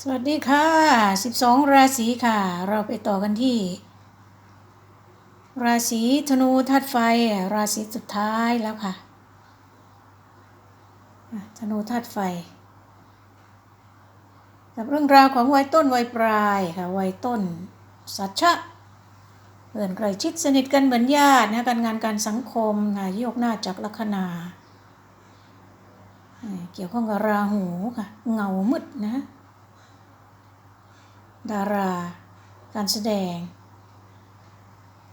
สวัสดีค่ะ 12 ราศีค่ะ เราไปต่อกันที่ ราศีธนูธาตุไฟ ราศีสุดท้ายแล้วค่ะ ธนูธาตุไฟ กับเรื่องราวของวัยต้นวัยปลายค่ะ วัยต้น สัชชะเพื่อนใกล้ชิดสนิทกันเหมือนญาตินะการงานการสังคมค่ะโยกหน้าจากลัคนาอ่าเกี่ยวข้องกับราหูค่ะ เงามืดนะ ดารา การแสดง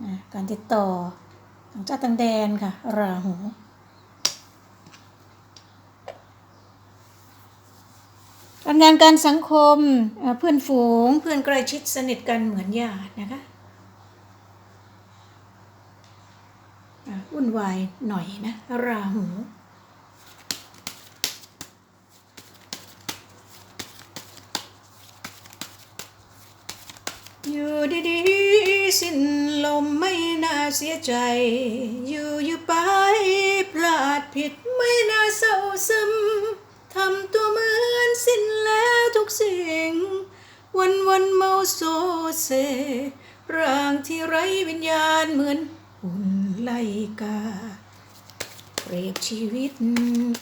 นะการติดต่อต่างชาติต่างแดนค่ะ ราหูการงานการสังคมเพื่อนฝูงเพื่อนใกล้ชิดสนิทกันเหมือนญาตินะคะอะวุ่นวายหน่อยนะ ราหู ดีๆ สิ้นลมไม่น่าเสียใจ อยู่อยู่ไปพลาดผิดไม่น่าเศร้าซึมทำตัวเหมือนสิ้นแล้วทุกสิ่ง วันวันเมาโซเซ ร่างที่ไร้วิญญาณเหมือนหุ่นไลกา เปรียบชีวิต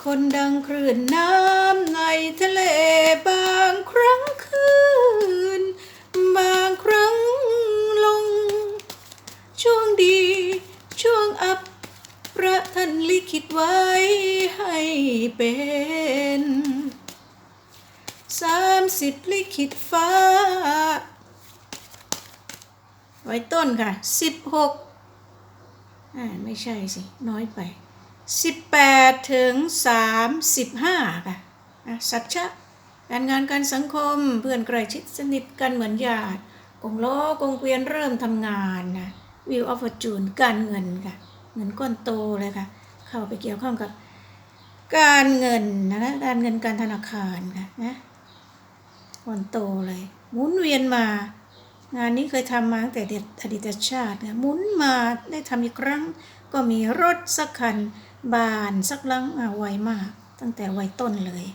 คนดังคลื่นน้ำในทะเลบางครั้งคืน บางครั้งลง ช่วงดี ช่วงอับ พระ ท่านลิขิตไว้ให้เป็นสามสิบลิขิตฟ้า ไว้ต้นค่ะสิบหกอ่าไม่ใช่สิ น้อยไปสิบแปดถึงสามสิบห้าค่ะอะสัจจะการงานการสังคมเพื่อนใกล้ชิดสนิทกันเหมือนญาติกงล้อกงเกวียนเริ่มทำงานนะวิวออฟจูนการเงินค่ะ เงินก้อนโตเลยค่ะ เข้าไปเกี่ยวข้องกับ การเงินนะคะการเงินการธนาคารค่ะนะก้อนโตเลยหมุนเวียนมา งานนี้เคยทำมาตั้งแต่เด็กอดีตชาตินะหมุนมาได้ทำอีกครั้ง ก็มีรถสักคันบานสักลังอะไวมาก ตั้งแต่วัยต้นเลย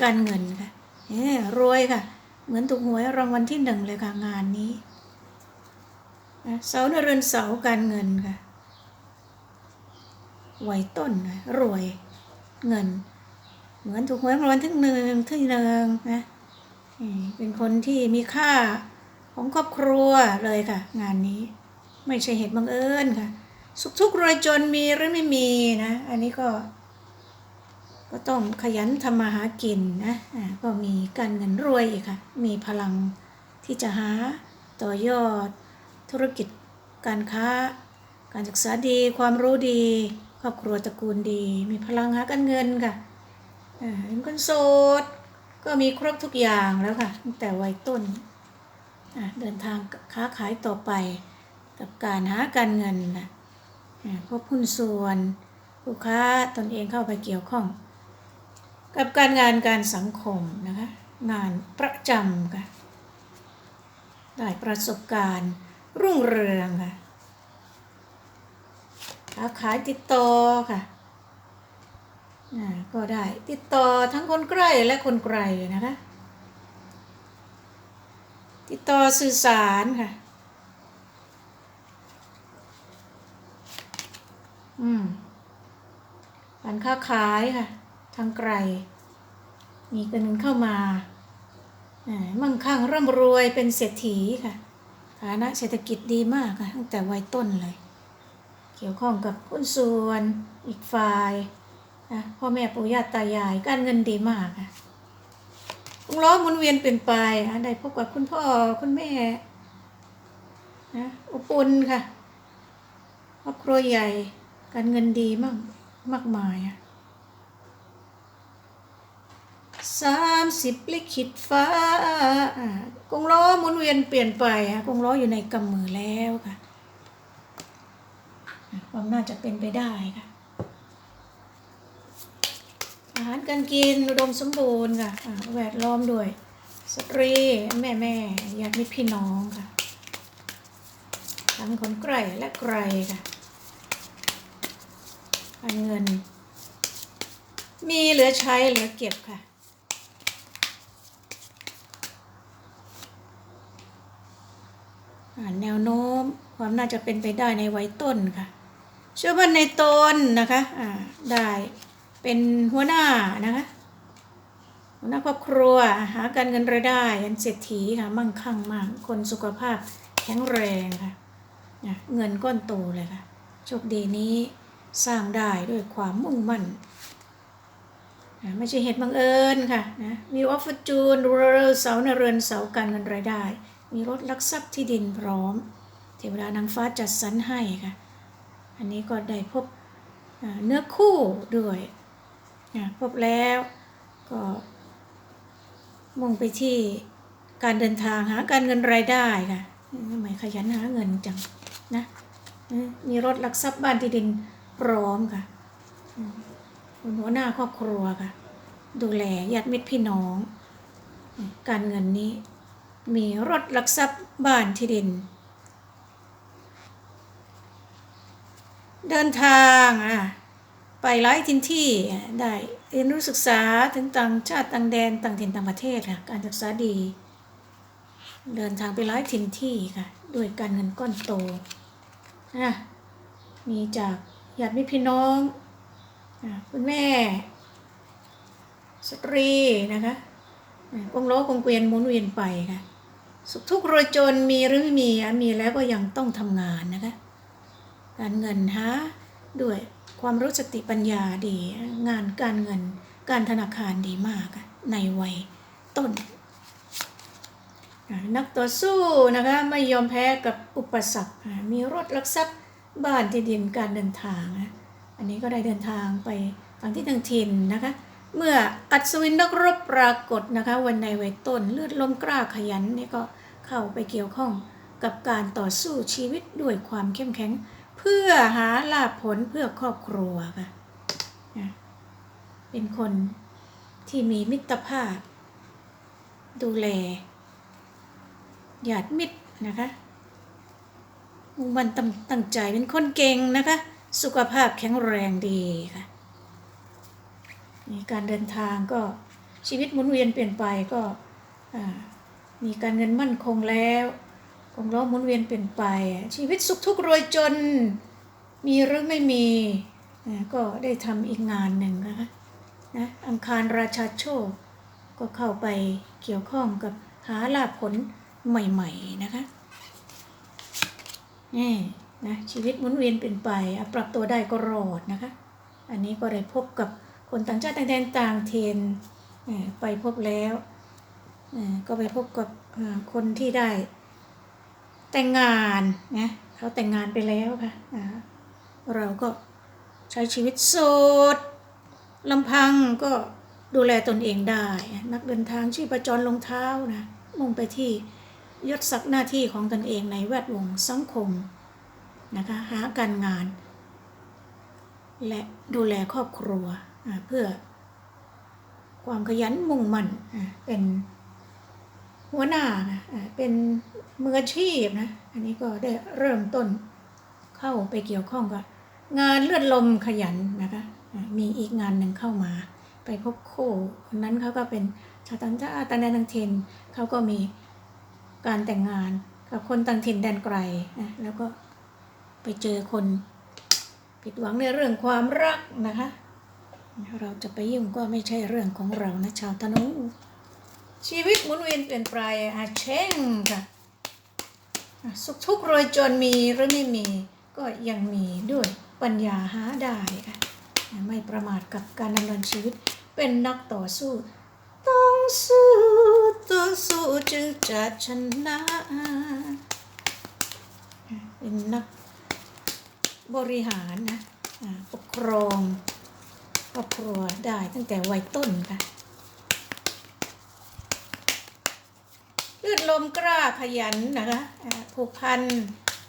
การเงินค่ะเอ้รวยค่ะ เหมือนถูกหวยรางวัลที่หนึ่งเลยค่ะงานนี้นะเสาในเรือนเสาการเงินค่ะ วัยต้นนะรวยเงิน เหมือนถูกหวยรางวัลที่หนึ่งที่หนึ่งนะเป็นคนที่มีค่าของครอบครัวเลยค่ะ งานนี้ ไม่ใช่เหตุบังเอิญค่ะ สุขทุกข์รวยจนมีหรือไม่มีนะ อันนี้ก็ ก็ต้องขยันทำมาหากินนะก็มีการเงินรวยอีกค่ะ มีพลังที่จะหาต่อยอด ธุรกิจการค้า การศึกษาดีความรู้ดี ครอบครัวตระกูลดี มีพลังหาการเงินค่ะอ่าเป็นคนโสดก็มีครบทุกอย่างแล้วค่ะตั้งแต่วัยต้นอ่าเดินทางค้าขายต่อไปกับการหาการเงินนะอ่าพบหุ้นส่วนลูกค้าตนเองเข้าไปเกี่ยวข้อง กับการงานการสังคมนะคะงานประจำค่ะได้ประสบการณ์รุ่งเรืองค่ะ ค้าขายติดต่อค่ะอ่าก็ได้ติดต่อทั้งคนใกล้และคนไกลนะคะ ติดต่อสื่อสารค่ะ อืมการค้าขายค่ะ ทางไกล มีเงินเข้ามาอ่ามั่งคั่งร่ำรวยเป็นเศรษฐีค่ะ ฐานะเศรษฐกิจดีมากค่ะ ตั้งแต่วัยต้นเลย กี่ยวข้องกับหุ้นส่วนอีกฝ่ายนะพ่อแม่ปู่ย่าตายาย การเงินดีมากค่ะวงล้อมุนเวียนเปลี่ยนไปอะได้พบกับคุณพ่อคุณแม่นะอบอุ่นค่ะครอบครัวใหญ่ การเงินดีมากมากมายอะสามสิบลิขิตฟ้ากงล้อหมุนเวียนเปลี่ยนไปฮะกงล้ออยู่ในกำมือแล้วค่ะ ความน่าจะเป็นไปได้ค่ะ อาหารการกินอุดมสมบูรณ์ค่ะแวดล้อมด้วย สตรีแม่แม่ญาติมิตรพี่น้องค่ะ ทั้งคนไกลและไกลค่ะการเงิน มีเหลือใช้เหลือเก็บค่ะแนวโน้มความน่าจะเป็นไปได้ในวัยต้นค่ะ ชื่อว่าในตนนะคะอ่าได้เป็นหัวหน้านะคะหัวหน้าครอบครัวหาการเงินรายได้เป็นเศรษฐีค่ะมั่งคั่งมากคนสุขภาพแข็งแรงค่ะเงินก้อนโตเลยค่ะโชคดีนี้สร้างได้ด้วยความมุ่งมั่นไม่ใช่เหตุบังเอิญค่ะนะมีออฟฟจูนเรือเสาในเรือนเสาการเงินรายได้ มีรถลักทรัพย์ที่ดินพร้อม เทวดานางฟ้าจัดสรรให้ค่ะ อันนี้ก็ได้พบเนื้อคู่ด้วยพบแล้วก็มุ่งไปที่การเดินทางหาการเงินรายได้ค่ะทำไมขยันหาเงินจังนะมีรถลักทรัพย์บ้านที่ดินพร้อมค่ะหัวหน้าครอบครัวค่ะ ดูแลญาติมิตรพี่น้อง การเงินนี้ มีรถลักทรัพย์บ้านที่ดิน เดินทางอะไปหลายทินที่ได้เรียนรู้ศึกษาถึงต่างชาติต่างแดนต่างถิ่นต่างประเทศค่ะการศึกษาดี เดินทางไปหลายทินที่ค่ะด้วยการเงินก้อนโตอะมีจากญาติมิพี่น้องอะคุณแม่ สตรีนะคะกงล้อกงเกวียนหมุนเวียนไปค่ะสุขทุกข์โรยจนมีหรือไม่มีอะมีแล้วก็ยังต้องทำงานนะคะ การเงินหาด้วยความรู้สติปัญญาดี งานการเงิน การธนาคารดีมากในวัยต้น นักต่อสู้นะคะไม่ยอมแพ้กับอุปสรรค มีรถลักทรัพย์บ้านที่ดินการเดินทาง อันนี้ก็ได้เดินทางไปต่างที่ต่างถิ่นนะคะ เมื่ออัศวินนักรบปรากฏนะคะวันในวัยต้นเลือดลมกล้าขยันนี่ก็เข้าไปเกี่ยวข้องกับการต่อสู้ชีวิตด้วยความเข้มแข็ง เพื่อหาลาภผลเพื่อครอบครัวค่ะเป็นคนที่มีมิตรภาพ ดูแลญาติมิตรนะคะมุ่งมันตั้งตั้งใจเป็นคนเก่งนะคะ สุขภาพแข็งแรงดีค่ะมีการเดินทางก็ชีวิตหมุนเวียนเปลี่ยนไปก็มีการเงินมั่นคงแล้ว กงล้อหมุนเวียนเปลี่ยนไป ชีวิตสุขทุกข์รวยจน มีหรือไม่มีก็ได้ทำอีกงานหนึ่งนะคะนะอังคารราชาโชค ก็เข้าไปเกี่ยวข้องกับหาลาภผลใหม่ ๆ นะคะนี่นะชีวิตหมุนเวียนเปลี่ยนไปอะปรับตัวได้ก็รอดนะคะ อันนี้ก็ได้พบกับคนต่างชาติต่างแดนต่างเทนไปพบแล้ว ก็ไปพบกับคนที่ได้ แต่งงานนะเขาแต่งงานไปแล้วค่ะเราก็ใช้ชีวิตโสดลำพังก็ดูแลตนเองได้ นักเดินทางชีพจรลงเท้านะมุ่งไปที่ยศศักดิ์หน้าที่ของตนเองในแวดวงสังคมนะคะหาการงาน และดูแลครอบครัวเพื่อความขยันมุ่งมั่นเป็นหัวหน้าเป็น มืออาชีพนะ อันนี้ก็ได้เริ่มต้นเข้าไปเกี่ยวข้องกับงานเลือดลมขยันนะคะ มีอีกงานหนึ่งเข้ามา ไปพบคู่คนนั้นเขาก็เป็นชาวต่างชาติต่างแดนต่างถิ่นเขาก็มีการแต่งงานกับคนต่างถิ่นแดนไกลนะแล้วก็ไปเจอคนผิดหวังในเรื่องความรักนะคะ เราจะไปยุ่งก็ไม่ใช่เรื่องของเรานะชาวธนูชีวิตหมุนเวียนเปลี่ยนไปอาเช่งค่ะ สุขทุกข์โรยจนมีหรือไม่มีก็ยังมีด้วยปัญญาหาได้ค่ะไม่ประมาทกับการดำเนินชีวิตเป็นนักต่อสู้ ต้องสู้ต้องสู้จึงจะชนะเป็นนักบริหารนะปกครองครอบครัวได้ตั้งแต่วัยต้นค่ะ ลือดลมกล้าขยันนะคะผูกพัน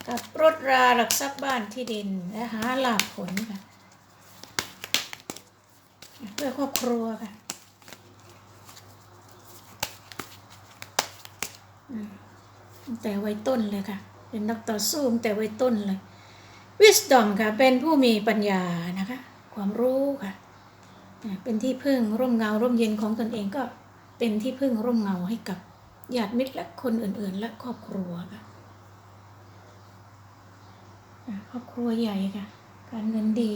กับรถราหลักทรัพย์บ้านที่ดินและหาลาภผลค่ะเพื่อครอบครัวค่ะตั้งแต่วัยต้นเลยค่ะ เป็นนักต่อสู้ตั้งแต่วัยต้นเลย wisdom ค่ะ เป็นผู้มีปัญญานะคะ ความรู้ค่ะ เป็นที่พึ่งร่มเงาร่มเย็นของตนเองก็เป็นที่พึ่งร่มเงาให้กับ ญาติมิตรและคนอื่น ๆ และครอบครัวค่ะครอบครัวใหญ่ค่ะ การเงินดี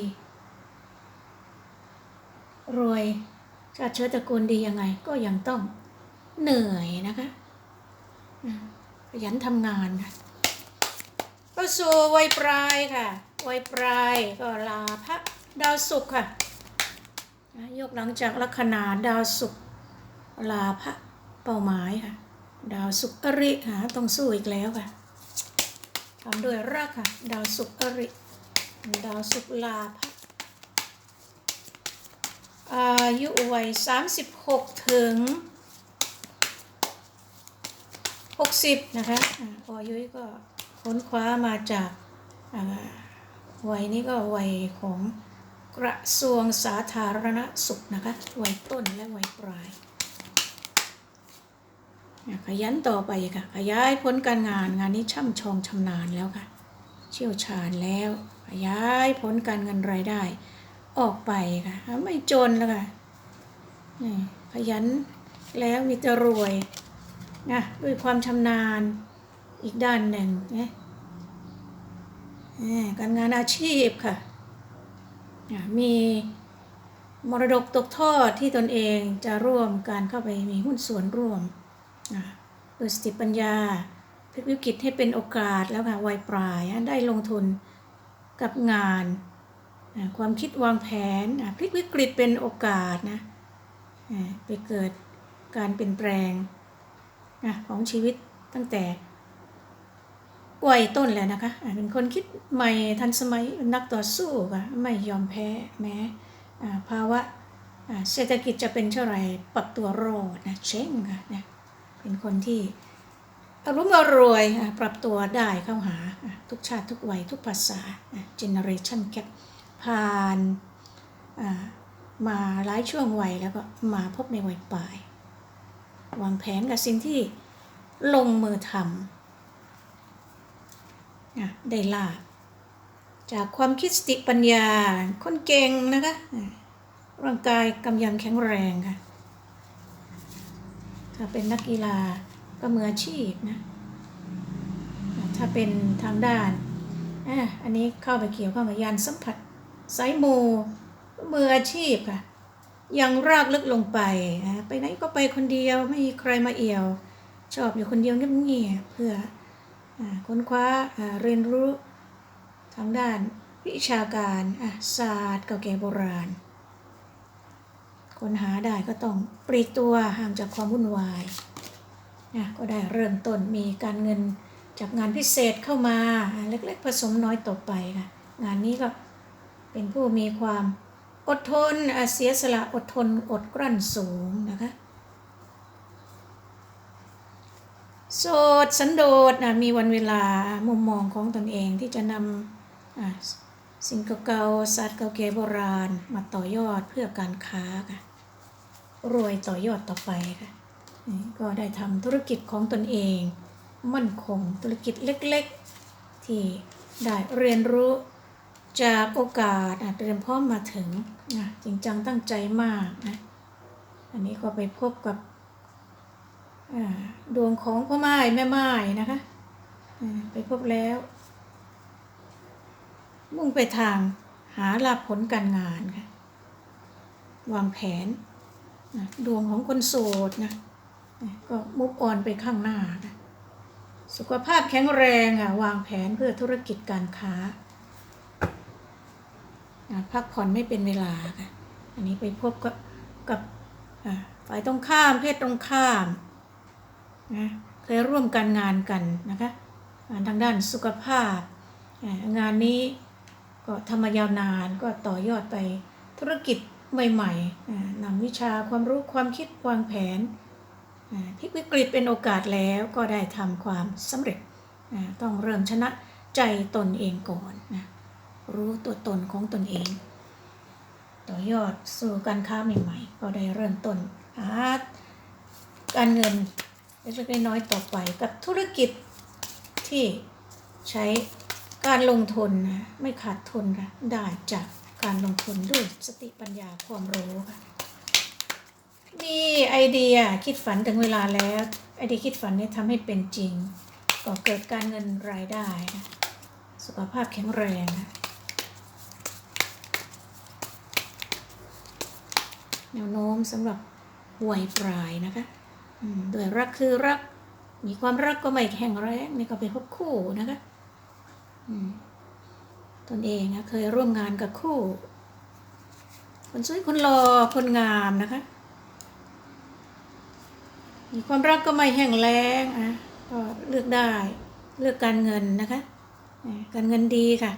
รวยชาติเชื้อตระกูลดียังไง ก็ยังต้องเหนื่อยนะคะขยันทำงานค่ะก็สู่วัยปลายค่ะวัยปลายก็ลาพระดาวศุกร์ค่ะอะยกหลังจากลัคนาดาวศุกร์ลาพระเป้าหมายค่ะ ดาวศุกร์อริหาต้องสู้อีกแล้วค่ะทำด้วยรักค่ะ ดาวศุกร์อริ ดาวศุกลาพระอายุวัย36 ถึง 60 นะคะอาพอยุ้ยก็ค้นคว้ามาจากวัยนี้ก็วัยของกระทรวงสาธารณสุขนะคะ วัยต้นและวัยปลาย ขยันต่อไปค่ะ ขยายผลการงานงานนี้ช่ำชองชำนาญแล้วค่ะ เชี่ยวชาญแล้ว ขยายผลการเงินรายได้ ออกไปค่ะ ไม่จนแล้วค่ะนี่ขยันแล้วมีแต่รวยนะด้วยความชำนาญอีกด้านหนึ่งนะการงานอาชีพค่ะ มีมรดกตกทอดที่ตนเองจะร่วมการเข้าไปมีหุ้นส่วนร่วม เปิดสติปัญญาพลิกวิกฤตให้เป็นโอกาสแล้วค่ะวัยปลายได้ลงทุนกับงานความคิดวางแผนพลิกวิกฤตเป็นโอกาสนะไปเกิดการเปลี่ยนแปลงของชีวิตตั้งแต่วัยต้นแล้วนะคะเป็นคนคิดใหม่ทันสมัยนักต่อสู้ค่ะไม่ยอมแพ้แม้ภาวะเศรษฐกิจจะเป็นเท่าไรปรับตัวรอดนะเช่งค่ะนะ เป็นคนที่อารมณ์อรวยอะปรับตัวได้เข้าหาทุกชาติทุกวัยทุกภาษาเจเนอเรชันแกปผ่านมาหลายช่วงวัยแล้วก็มาพบในวัยปลาย วางแผนกับสิ่งที่ลงมือทำได้ลาบจากความคิดสติปัญญาคนเก่งนะคะอะร่างกายกำยำแข็งแรงค่ะ ถ้าเป็นนักกีฬาก็มืออาชีพนะ ถ้าเป็นทางด้านอะอันนี้เข้าไปเกี่ยวข้องกับยานสัมผัสสายมูมืออาชีพค่ะ ยังรากลึกลงไป ไปไหนก็ไปคนเดียวไม่มีใครมาเอี่ยว ชอบอยู่คนเดียวเงียบๆเพื่ออค้นคว้าเรียนรู้ทางด้านวิชาการศาสตร์เก่าแก่โบราณ คนหาได้ก็ต้องปลีกตัวห่างจากความวุ่นวายนะก็ได้เริ่มต้นมีการเงินจากงานพิเศษเข้ามาเล็กๆผสมน้อยต่อไปค่ะงานนี้ก็เป็นผู้มีความอดทนเสียสละอดทนอดกลั้นสูงนะคะโสดสันโดษนะมีวันเวลามุมมองของตนเองที่จะนำะสิ่งเก่าๆศาสตร์เก่าแก่โบราณ มาต่อยอดเพื่อการค้าค่ะ รวยต่อยอดต่อไปค่ะก็ได้ทำธุรกิจของตนเอง มั่นคงธุรกิจเล็กๆ ที่ได้เรียนรู้จากโอกาสอะเตรียมพร้อมมาถึงนะจริงจังตั้งใจมากนะอันนี้ก็ไปพบกับดวงของพ่อไม้แม่ไม้นะคะไปพบแล้ว มุ่งไปทางหาลาภผลการงานค่ะวางแผน นะดวงของคนโสดนะก็มุกออนไปข้างหน้านะสุขภาพแข็งแรงอะวางแผนเพื่อธุรกิจการค้าพักผ่อนไม่เป็นเวลาค่ะอันนี้ไปพบกับกับอ่าฝ่ายตรงข้ามเพศตรงข้ามนะเคยร่วมกันงานกันนะคะงานทางด้านสุขภาพ งานนี้ก็ทำมายาวนานก็ต่อยอดไปธุรกิจ ใหม่ๆนำวิชาความรู้ความคิดวางแผนอ่าพลิกวิกฤตเป็นโอกาสแล้วก็ได้ทำความสำเร็จต้องเริ่มชนะใจตนเองก่อนนะรู้ตัวตนของตนเอง ต่อยอดสู่การค้าใหม่ ๆ ก็ได้เริ่มต้นหาการเงินเล็กๆน้อยๆต่อไปกับธุรกิจที่ใช้การลงทุนนะไม่ขาดทุนค่ะได้จาก การลงทุนด้วยสติปัญญาความรู้ค่ะ มีไอเดียคิดฝันถึงเวลาแล้ว ไอเดียคิดฝันนี้ทำให้เป็นจริงก็เกิดการเงินรายได้นะสุขภาพแข็งแรงนะแนวโน้มสำหรับวัยปลายนะคะด้วยรักคือรัก มีความรักก็ไม่แข็งแรงนี่ก็ไปพบคู่นะคะ อืม ตนเองนะเคยร่วมงานกับคู่ คนสวยคนหล่อคนงามนะคะมีความรักก็ไม่แห้งแล้งอะก็เลือกได้เลือกการเงินนะคะ การเงินดีค่ะ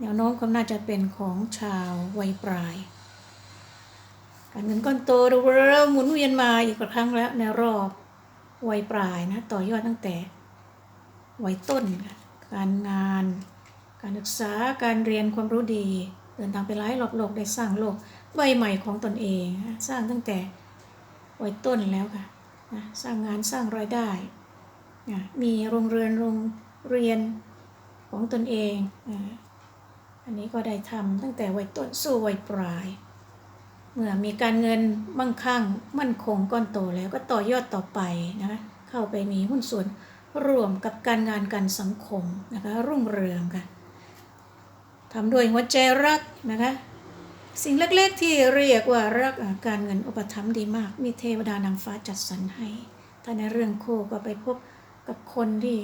แนวโน้มความน่าจะเป็นของชาววัยปลาย การเงินก้อนโตเริ่มหมุนเวียนมาอีกครั้งแล้วในรอบวัยปลายนะต่อยอดตั้งแต่วัยต้นการงาน การศึกษาการเรียนความรู้ดี เดินทางไปหลายรอบโลกได้สร้างโลกใบใหม่ของตนเอง สร้างตั้งแต่วัยต้นแล้วค่ะนะสร้างงานสร้างรายได้นะมีโรงเรือนโรงเรียนของตนเองอันนี้ก็ได้ทำตั้งแต่วัยต้นสู่วัยปลาย เมื่อมีการเงินมั่งคั่งมั่นคงก้อนโตแล้วก็ต่อยอดต่อไปนะคะเข้าไปมีหุ้นส่วนร่วมกับการงานการสังคมนะคะรุ่งเรืองค่ะ ทำด้วยหัวใจรักนะคะ สิ่งเล็กๆที่เรียกว่ารักการเงินอุปถัมภ์ดีมาก มีเทวดานางฟ้าจัดสรรให้ ถ้าในเรื่องคู่ก็ไปพบกับคนที่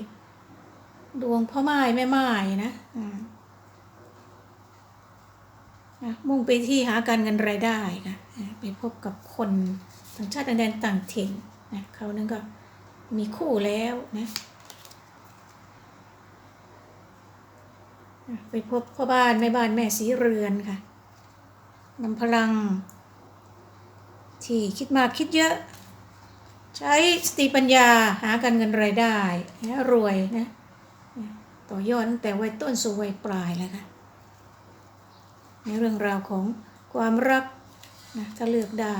ดวงพ่อไม้แม่ไม้นะมุ่งไปที่หาการเงินรายได้ค่ะนะไปพบกับคนต่างชาติแดนต่างถิ่นนะเขานั้นก็มีคู่แล้วนะนะ ไปพบพ่อบ้านแม่บ้านแม่สีเรือนค่ะนำพลัง ที่คิดมากคิดเยอะ ใช้สติปัญญาหาการเงินรายได้นะรวยนะต่อยอดแต่วัยต้นสู่วัยปลายเลยค่ะในเรื่องราวของความรักนะถ้าเลือกได้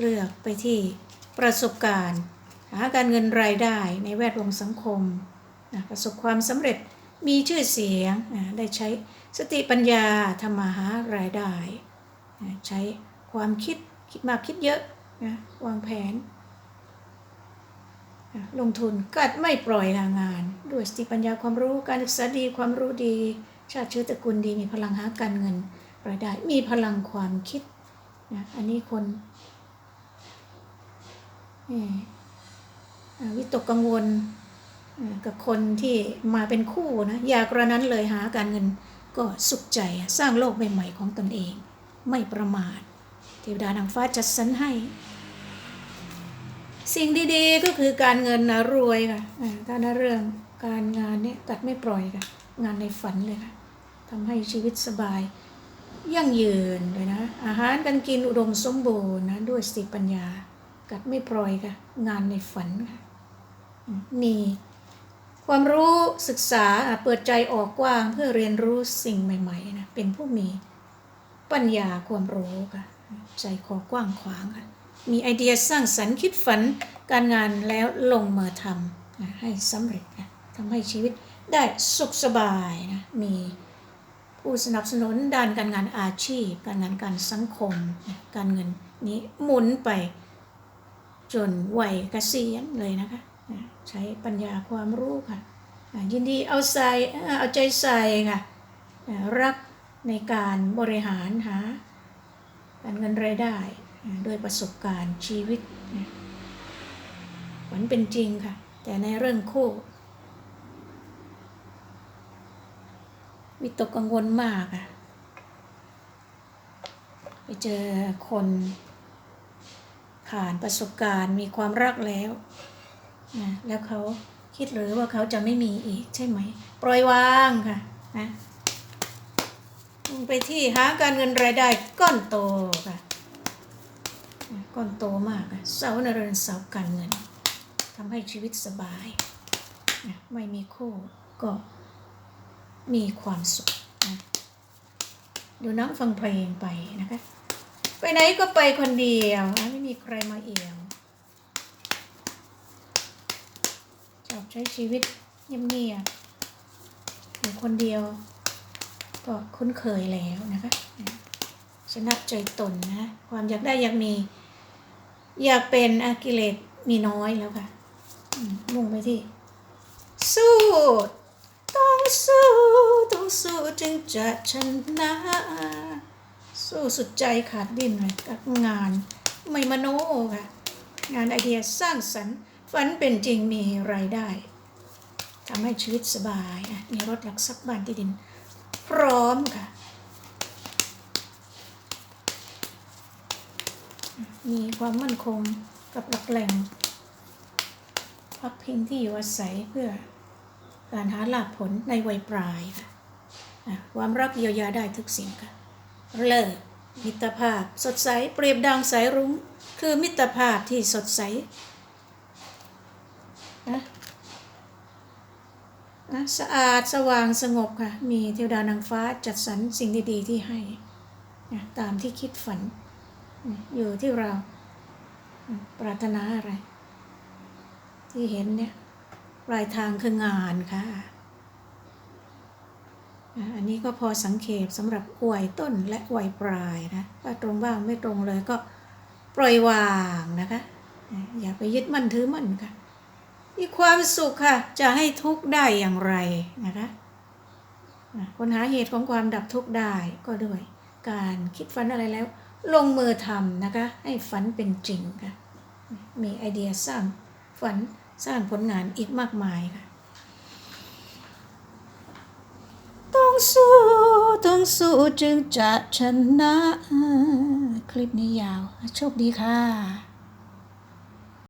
เลือกไปที่ประสบการณ์ หาการเงินรายได้ในแวดวงสังคมนะประสบความสำเร็จ มีชื่อเสียงได้ใช้สติปัญญาทำมาหารายได้ ใช้ความคิดคิดมากคิดเยอะนะวางแผน ลงทุนกัดไม่ปล่อยลางาน ด้วยสติปัญญาความรู้การศึกษาดีความรู้ดี ชาติเชื้อตระกูลดีมีพลังหาการเงินรายได้มีพลังความคิดนะอันนี้คนวิตกกังวล กับคนที่มาเป็นคู่นะอยากกระนั้นเลยหาการเงินก็สุขใจสร้างโลกใหม่ๆของตนเอง ไม่ประมาท เทวดานางฟ้าจัดสรรให้ สิ่งดีๆก็คือการเงินนะรวยค่ะอ่าถ้าในเรื่องการงานเนี่ยกัดไม่ปล่อยค่ะ งานในฝันเลยค่ะทำให้ชีวิตสบาย ยั่งยืนเลยนะ อาหารการกินอุดมสมบูรณ์นะด้วยสติปัญญา กัดไม่ปล่อยค่ะ งานในฝันค่ะมี ความรู้ศึกษาเปิดใจออกกว้างเพื่อเรียนรู้สิ่งใหม่ๆนะเป็นผู้มีปัญญาความรู้ค่ะ ใจคอกว้างขวางค่ะ มีไอเดียสร้างสรรค์คิดฝันการงานแล้วลงมือทำนะให้สำเร็จนะทำให้ชีวิตได้สุขสบายนะมีผู้สนับสนุนด้านการงานอาชีพ การงานการสังคมนะการเงินนี้หมุนไปจนวัยเกษียณเลยนะคะ ใช้ปัญญาความรู้ค่ะยินดีเอาใส่เอาใจใส่ค่ะรักในการบริหารหาการเงินรายได้ด้วยประสบการณ์ชีวิตนะฝันเป็นจริงค่ะ แต่ในเรื่องคู่วิตกกังวลมากอะไปเจอคนผ่านประสบการณ์มีความรักแล้ว นะแล้วเขาคิดหรือว่าเขาจะไม่มีอีกใช่ไหม ปล่อยวางค่ะนะไปที่หาการเงินรายได้ก้อนโตค่ะก้อนโตมากอะเสาในเรือนเสาการเงินทำให้ชีวิตสบายนะไม่มีคู่ก็มีความสุขนะดูนังฟังเพลงไปนะคะ ไปไหนก็ไปคนเดียว ไม่มีใครมาเอี่ยว ชอบใช้ชีวิตเงียบๆอยู่คนเดียว ก็คุ้นเคยแล้วนะคะชนะใจตนนะ ความอยากได้อยากมี อยากเป็นอากิเลสมีน้อยแล้วค่ะมมุ่งไปที่ สู้ ต้องสู้ ต้องสู้จึงจะชนะ สู้สุดใจขาดดิ้นเลยกับงานไม่มโนค่ะ งานไอเดียสร้างสรรค์ ฝันเป็นจริงมีรายได้ทำให้ชีวิตสบาย มีรถหลักทรัพย์บ้านที่ดิน พร้อมค่ะ มีความมั่นคงกับหลักแหล่ง พักพิงที่อยู่อาศัยเพื่อการหาลาภผลในวัยปลายค่ะอะความรักเยียวยาได้ทุกสิ่งค่ะ เลิกมิตรภาพสดใสเปรียบดังสายรุ้ง คือมิตรภาพที่สดใสนะ นะสะอาดสว่างสงบค่ะ มีเทวดานางฟ้าจัดสรรสิ่งดีๆที่ให้นะตามที่คิดฝันนะอยู่ที่เราปรารถนาอะไร ที่เห็นเนี่ยปลายทางคืองานค่ะอะอันนี้ก็พอสังเขปสำหรับอวยต้นและอวยปลายนะถ้าตรงบ้างไม่ตรงเลยก็ปล่อยวางนะคะ อย่าไปยึดมั่นถือมั่นค่ะ มีความสุขค่ะ จะให้ทุกข์ได้อย่างไรนะคะอะคนหาเหตุของความดับทุกข์ได้ก็ด้วยการคิดฝันอะไรแล้ว ลงมือทำนะคะ ให้ฝันเป็นจริงค่ะ มีไอเดียสร้างฝันสร้างผลงานอีกมากมายค่ะ ต้องสู้ต้องสู้จึงจะชนะ คลิปนี้ยาว โชคดีค่ะ